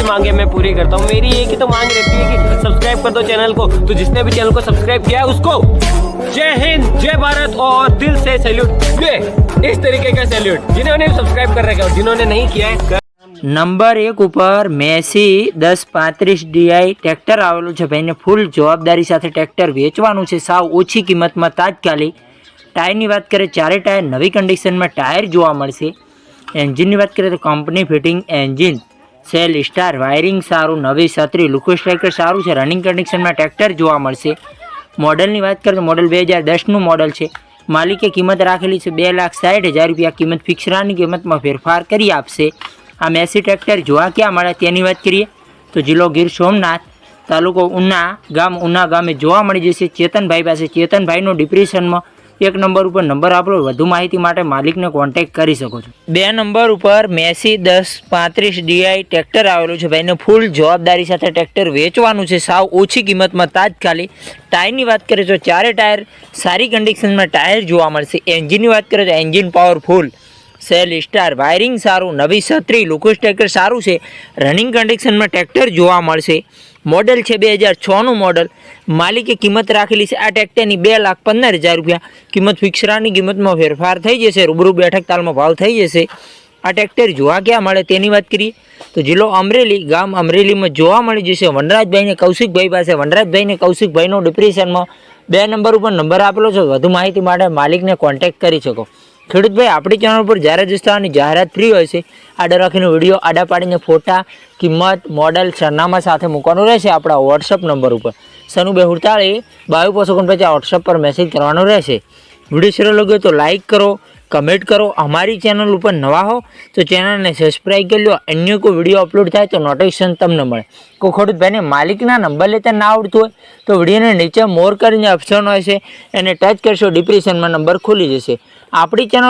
सबकी मांगे मैं पूरी करता हूँ मेरी एक ही तो मांग रहती है कि सब्सक्राइब कर दो चैनल को तो जिसने भी चैनल को सब्सक्राइब किया है उसको जय हिंद जय भारत और दिल से सैल्यूट ये इस तरीके का सैल्यूट जिन्होंने सब्सक्राइब कर रखा है और जिन्होंने नहीं किया है कर- નંબર એક ઉપર મેસી દસ પાંત્રીસ ડીઆઈ ટ્રેક્ટર આવેલું છે ભાઈને ફૂલ જવાબદારી સાથે ટ્રેક્ટર વેચવાનું છે સાવ ઓછી કિંમતમાં તાત્કાલિક ટાયરની વાત કરીએ ચારે ટાયર નવી કન્ડિશનમાં ટાયર જોવા મળશે એન્જિનની વાત કરીએ તો company fitting engine self start wiring સારું, નવી છત્રી લુકો સ્ટ્રાઇકર સારું છે રનિંગ કન્ડિશનમાં ટ્રેક્ટર જોવા મળશે. મોડલની વાત કરીએ તો મોડલ બે હજાર દસનું મોડલ છે. માલિકે કિંમત રાખેલી છે બે લાખ સાઠ હજાર રૂપિયા. કિંમત ફિક્સરાની કિંમતમાં ફેરફાર કરી આપશે. આ મેસી ટ્રેક્ટર જોવા ક્યાં મળે તેની વાત કરીએ તો જિલ્લો ગીર સોમનાથ તાલુકો ઉના ગામ, ઉના ગામે જોવા મળી જશે. ચેતનભાઈ પાસે, ચેતનભાઈનો ડિપ્રેશનમાં એક નંબર ઉપર નંબર આપો, વધુ માહિતી માટે માલિકને કોન્ટેક્ટ કરી શકો છો. બે નંબર ઉપર મેસી દસ પાંત્રીસ ડીઆઈ ટ્રેક્ટર આવેલું છે. ભાઈને ફૂલ જવાબદારી સાથે ટ્રેક્ટર વેચવાનું છે. સાવ ઓછી કિંમતમાં તાત્કાલિક. ટાયરની વાત કરીએ તો ચારે ટાયર સારી કન્ડિશનમાં ટાયર જોવા મળશે. એન્જિનની વાત કરીએ તો engine powerful self start wiring સારું, નવી છત્રી, લુકસ ટ્રેકર સારું છે. રનિંગ કન્ડિશનમાં ટ્રેક્ટર જોવા મળશે. મોડલ છે બે હજાર છનું મોડલ માલિકે કિંમત રાખેલી છે આ ટ્રેક્ટરની બે લાખ પંદર હજાર રૂપિયા. કિંમત ફિક્સરાની કિંમતમાં ફેરફાર થઈ જશે, રૂબરૂ બેઠક તાલમાં ભાવ થઈ જશે. આ ટ્રેક્ટર જોવા ક્યાં મળે તેની વાત કરીએ, તો જિલ્લો અમરેલી, ગામ અમરેલીમાં જોવા મળી જશે. વનરાજભાઈને, કૌશિકભાઈ પાસે. વનરાજભાઈને, કૌશિકભાઈનો ડિપ્રેશનમાં બે નંબર ઉપર નંબર આપેલો છે. વધુ માહિતી માટે માલિકને કોન્ટેક્ટ કરી શકો. ખેડૂતભાઈ, આપણી ચેનલ પર જાહેરાત વિસ્તારની જાહેરાત ફ્રી હોય છે, આડા રાખીને વીડિયો આડા પાડીને ફોટા, કિંમત મોડલ સરનામા સાથે મૂકવાનું રહેશે આપણા વોટ્સઅપ નંબર ઉપર. સનુ બે હુડતાળી, બાવીસ પોસો પછી વોટ્સઅપ પર મેસેજ કરવાનો રહેશે. વીડિયો સારો લાગ્યો તો લાઇક કરો કમેન્ટ કરો, અમારી ચેનલ ઉપર નવા હો, તો ચેનલને સબસ્ક્રાઈબ કરી લો, અન્ય કોઈ વીડિયો અપલોડ થાય તો નોટિફિકેશન તમને મળે. કોઈ ખેડૂતભાઈને માલિકના નંબર લેતા ના આવડતું હોય, તો વિડીયોને નીચે મોર કરીને ઓપ્શન હોય છે, એને ટચ કરશો ડિપ્રેશનમાં નંબર ખુલી જશે. આપણી ચેનલ